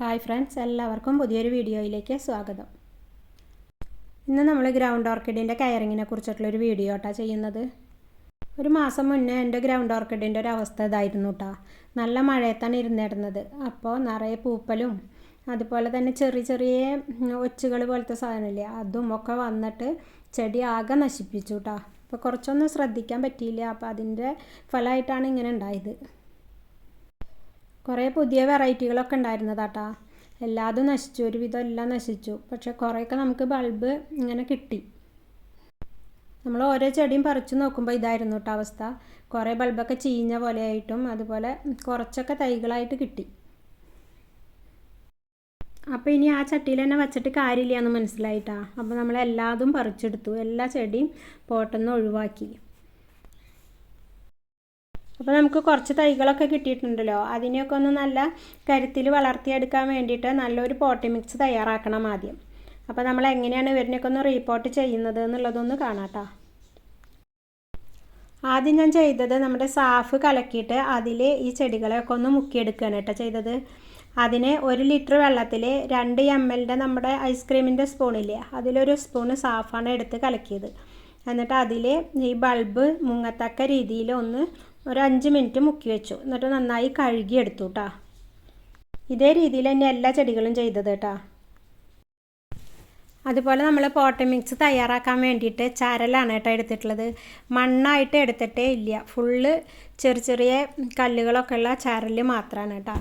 Hi friends എല്ലാവർക്കും പുതിയൊരു വീഡിയോയിലേക്ക് സ്വാഗതം. ഇന്ന് നമ്മൾ ഗ്രൗണ്ട് ഓർക്കിഡിന്റെ കയറിങ്ങിനെ കുറിച്ചിട്ടുള്ളൊരു വീഡിയോ ആട്ടാ ചെയ്യുന്നത്. ഒരു മാസം മുന്നേ എന്റെ ഗ്രൗണ്ട് ഓർക്കിഡിന്റെ ഒരു അവസ്ഥ ഇതായിരുന്നു കേട്ടോ നല്ല മഴയത്താണ് ഇരുന്നിടുന്നത് അപ്പോൾ നിറയെ പൂപ്പലും അതുപോലെ തന്നെ ചെറിയ ചെറിയ ഒച്ചുകൾ പോലത്തെ സാധനമില്ലേ അതും ഒക്കെ വന്നിട്ട് ചെടി ആകെ നശിപ്പിച്ചു കേട്ടോ അപ്പോൾ കുറച്ചൊന്നും ശ്രദ്ധിക്കാൻ പറ്റിയില്ല. അപ്പോൾ അതിന്റെ ഫലമായിട്ടാണ് ഇങ്ങനെ ഉണ്ടായത്. കുറേ പുതിയ വെറൈറ്റികളൊക്കെ ഉണ്ടായിരുന്നതാട്ടാ. എല്ലാതും നശിച്ചു ഒരുവിധം എല്ലാം നശിച്ചു. പക്ഷെ കുറേയൊക്കെ നമുക്ക് ബൾബ് ഇങ്ങനെ കിട്ടി. നമ്മൾ ഓരോ ചെടിയും പറിച്ചു നോക്കുമ്പോൾ ഇതായിരുന്നു കേട്ടോ അവസ്ഥ. കുറേ ബൾബൊക്കെ ചീഞ്ഞ പോലെയായിട്ടും അതുപോലെ കുറച്ചൊക്കെ തൈകളായിട്ട് കിട്ടി. അപ്പോൾ ഇനി ആ ചട്ടിയിൽ തന്നെ വച്ചിട്ട് കാര്യമില്ല എന്ന് മനസ്സിലായിട്ടാ. അപ്പോൾ നമ്മൾ എല്ലാതും പറിച്ചെടുത്തു. എല്ലാ ചെടിയും പോട്ടെന്ന് ഒഴിവാക്കി. അപ്പോൾ നമുക്ക് കുറച്ച് തൈകളൊക്കെ കിട്ടിയിട്ടുണ്ടല്ലോ. അതിനെയൊക്കെ ഒന്ന് നല്ല കരുത്തിൽ വളർത്തിയെടുക്കാൻ വേണ്ടിയിട്ട് നല്ലൊരു പോട്ടി മിക്സ് തയ്യാറാക്കണം ആദ്യം. അപ്പോൾ നമ്മൾ എങ്ങനെയാണ് ഇവരിനൊക്കെ ഒന്ന് റീപ്പോർട്ട് ചെയ്യുന്നത് എന്നുള്ളതൊന്ന് കാണാട്ടോ. ആദ്യം ഞാൻ ചെയ്തത് നമ്മുടെ സാഫ് കലക്കിയിട്ട് അതിൽ ഈ ചെടികളെയൊക്കെ ഒന്ന് മുക്കിയെടുക്കുകയാണ് കേട്ടോ ചെയ്തത്. അതിന് ഒരു ലിറ്റർ വെള്ളത്തിൽ രണ്ട് എം എല്ലിന്റെ നമ്മുടെ ഐസ്ക്രീമിന്റെ സ്പൂണില്ലേ അതിലൊരു സ്പൂണ് സാഫാണ് എടുത്ത് കലക്കിയത്. എന്നിട്ട് അതിൽ ഈ ബൾബ് മുങ്ങത്തക്ക രീതിയിൽ ഒന്ന് ഒരു അഞ്ച് മിനിറ്റ് മുക്കി വെച്ചു. എന്നിട്ട് നന്നായി കഴുകി എടുത്തു കേട്ടോ ഇതേ രീതിയിൽ തന്നെ എല്ലാ ചെടികളും ചെയ്തത് കേട്ടോ അതുപോലെ നമ്മൾ പോട്ട മിക്സ് തയ്യാറാക്കാൻ വേണ്ടിയിട്ട് ചരലാണ് കേട്ടോ എടുത്തിട്ടുള്ളത്. മണ്ണായിട്ട് എടുത്തിട്ടേ ഇല്ല. ഫുള്ള് ചെറിയ ചെറിയ കല്ലുകളൊക്കെ ഉള്ള ചരൽ മാത്രമാണ് കേട്ടോ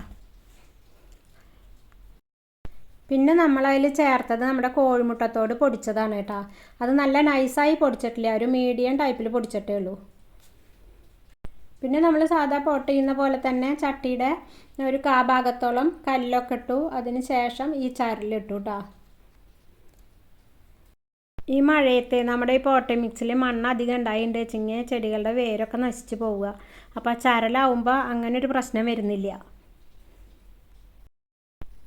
പിന്നെ നമ്മളതിൽ ചേർത്തത് നമ്മുടെ കോഴിമുട്ടത്തോട് പൊടിച്ചതാണ് കേട്ടോ. അത് നല്ല നൈസായി പൊടിച്ചിട്ടില്ല? ഒരു മീഡിയം ടൈപ്പിൽ പൊടിച്ചിട്ടേ ഉള്ളൂ. പിന്നെ നമ്മൾ സാധാ പോട്ട് ചെയ്യുന്ന പോലെ തന്നെ ചട്ടിയുടെ ഒരു കാ ഭാഗത്തോളം കല്ലൊക്കെ ഇട്ടു. അതിന് ശേഷം ഈ ചരലിട്ടു കേട്ടോ ഈ മഴയത്ത് നമ്മുടെ ഈ പോട്ട മിക്സിൽ മണ്ണ് അധികം ഉണ്ടായിട്ടുണ്ട് വെച്ചെങ്കിൽ ചെടികളുടെ വേരൊക്കെ നശിച്ചു പോവുക. അപ്പോൾ ആ ചരലാവുമ്പോൾ അങ്ങനെ ഒരു പ്രശ്നം വരുന്നില്ല.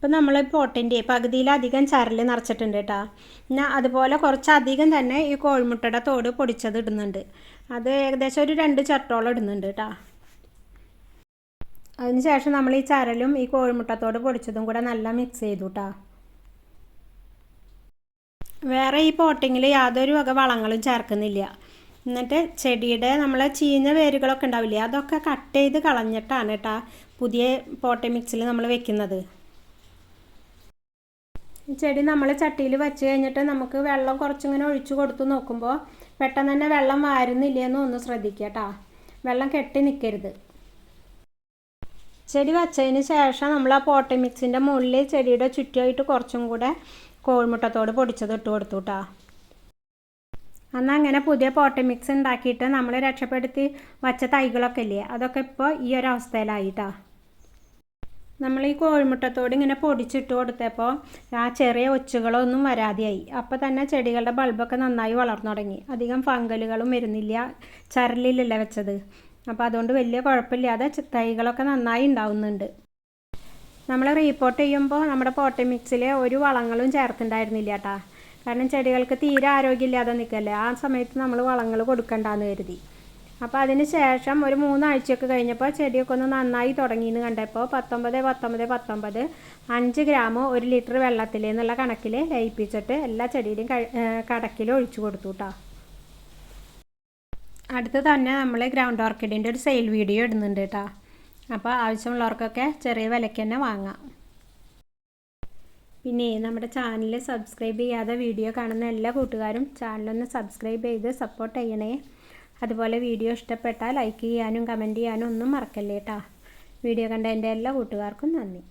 ഇപ്പം നമ്മൾ പോട്ടിന്റെ പകുതിയിലധികം ചരൽ നിറച്ചിട്ടുണ്ട് കേട്ടോ. പിന്നെ അതുപോലെ കുറച്ചധികം തന്നെ ഈ കോഴിമുട്ടയുടെ തോട് പൊടിച്ചത് ഇടുന്നുണ്ട്. അത് ഏകദേശം ഒരു രണ്ട് ചട്ടോളം ഇടുന്നുണ്ട് കേട്ടോ. അതിനുശേഷം നമ്മൾ ഈ ചരലും ഈ കോഴിമുട്ടത്തോട് പൊടിച്ചതും കൂടെ നല്ല മിക്സ് ചെയ്തു കേട്ടോ. വേറെ ഈ പോട്ടിങ്ങിൽ യാതൊരു വക വളങ്ങളും ചേർക്കുന്നില്ല. എന്നിട്ട് ചെടിയുടെ നമ്മളെ ചീഞ്ഞ വേരുകളൊക്കെ ഉണ്ടാവില്ലേ അതൊക്കെ കട്ട് ചെയ്ത് കളഞ്ഞിട്ടാണ് കേട്ടോ പുതിയ പോട്ടി മിക്സിൽ നമ്മൾ വെക്കുന്നത്. ചെടി നമ്മൾ ചട്ടിയിൽ വെച്ച് കഴിഞ്ഞിട്ട് നമുക്ക് വെള്ളം കുറച്ചിങ്ങനെ ഒഴിച്ചു കൊടുത്തു നോക്കുമ്പോൾ പെട്ടെന്ന് തന്നെ വെള്ളം വാരുന്നില്ലെന്ന് ഒന്ന് ശ്രദ്ധിക്കുക കേട്ടോ. വെള്ളം കെട്ടി നിൽക്കരുത് ചെടി വെച്ചതിന് ശേഷം നമ്മൾ ആ പോട്ടി മിക്സിന്റെ മുകളിൽ ചെടിയുടെ ചുറ്റുമായിട്ട് കുറച്ചും കൂടെ കോഴിമുട്ടത്തോട് പൊടിച്ചത് ഇട്ട് കൊടുത്തു കേട്ടോ. എന്നാൽ അങ്ങനെ പുതിയ പോട്ടി മിക്സ് ഉണ്ടാക്കിയിട്ട് നമ്മൾ രക്ഷപ്പെടുത്തി വച്ച തൈകളൊക്കെ ഇല്ലേ? അതൊക്കെ ഇപ്പോൾ ഈ ഒരു നമ്മൾ ഈ കോഴിമുട്ടത്തോട് ഇങ്ങനെ പൊടിച്ചിട്ട് കൊടുത്തപ്പോൾ ആ ചെറിയ ഒച്ചുകളൊന്നും വരാതെയായി. അപ്പോൾ തന്നെ ചെടികളുടെ ബൾബൊക്കെ നന്നായി വളർന്നു തുടങ്ങി. അധികം ഫംഗലുകളും വരുന്നില്ല ചരലിലല്ല വെച്ചത്. അപ്പോൾ അതുകൊണ്ട് വലിയ കുഴപ്പമില്ലാതെ തൈകളൊക്കെ നന്നായി ഉണ്ടാവുന്നുണ്ട്. നമ്മൾ റീപ്പോർട്ട് ചെയ്യുമ്പോൾ നമ്മുടെ പോട്ടി മിക്സിൽ ഒരു വളങ്ങളും ചേർത്തുണ്ടായിരുന്നില്ല കേട്ടാ കാരണം ചെടികൾക്ക് തീരെ ആരോഗ്യമില്ലാതെ നിൽക്കല്ലേ ആ സമയത്ത് നമ്മൾ വളങ്ങൾ കൊടുക്കണ്ടെന്ന് കരുതി. അപ്പോൾ അതിന് ശേഷം ഒരു മൂന്നാഴ്ചയൊക്കെ കഴിഞ്ഞപ്പോൾ ചെടിയൊക്കെ ഒന്ന് നന്നായി തുടങ്ങിയെന്ന് കണ്ടപ്പോൾ പത്തൊമ്പത് പത്തൊമ്പത് പത്തൊമ്പത് അഞ്ച് ഗ്രാം ഒരു ലിറ്റർ വെള്ളത്തിൽ എന്നുള്ള കണക്കിൽ ലയിപ്പിച്ചിട്ട് എല്ലാ ചെടിയിലും കടക്കിൽ ഒഴിച്ചു കൊടുത്തു കേട്ടോ അടുത്ത് തന്നെ നമ്മൾ ഗ്രൗണ്ട് ഓർക്കിഡിന്റെ ഒരു സെയിൽ വീഡിയോ ഇടുന്നുണ്ട് കേട്ടോ അപ്പോൾ ആവശ്യമുള്ളവർക്കൊക്കെ ചെറിയ വിലയ്ക്ക് തന്നെ വാങ്ങാം. പിന്നെ നമ്മുടെ ചാനൽ സബ്സ്ക്രൈബ് ചെയ്യാതെ വീഡിയോ കാണുന്ന എല്ലാ കൂട്ടുകാരും ചാനലൊന്ന് സബ്സ്ക്രൈബ് ചെയ്ത് സപ്പോർട്ട് ചെയ്യണേ. അതുപോലെ വീഡിയോ ഇഷ്ടപ്പെട്ടാൽ ലൈക്ക് ചെയ്യാനും കമന്റ് ചെയ്യാനും ഒന്നും മറക്കല്ലേ കേട്ടോ വീഡിയോ കണ്ട എന്റെ എല്ലാ കൂട്ടുകാർക്കും നന്ദി.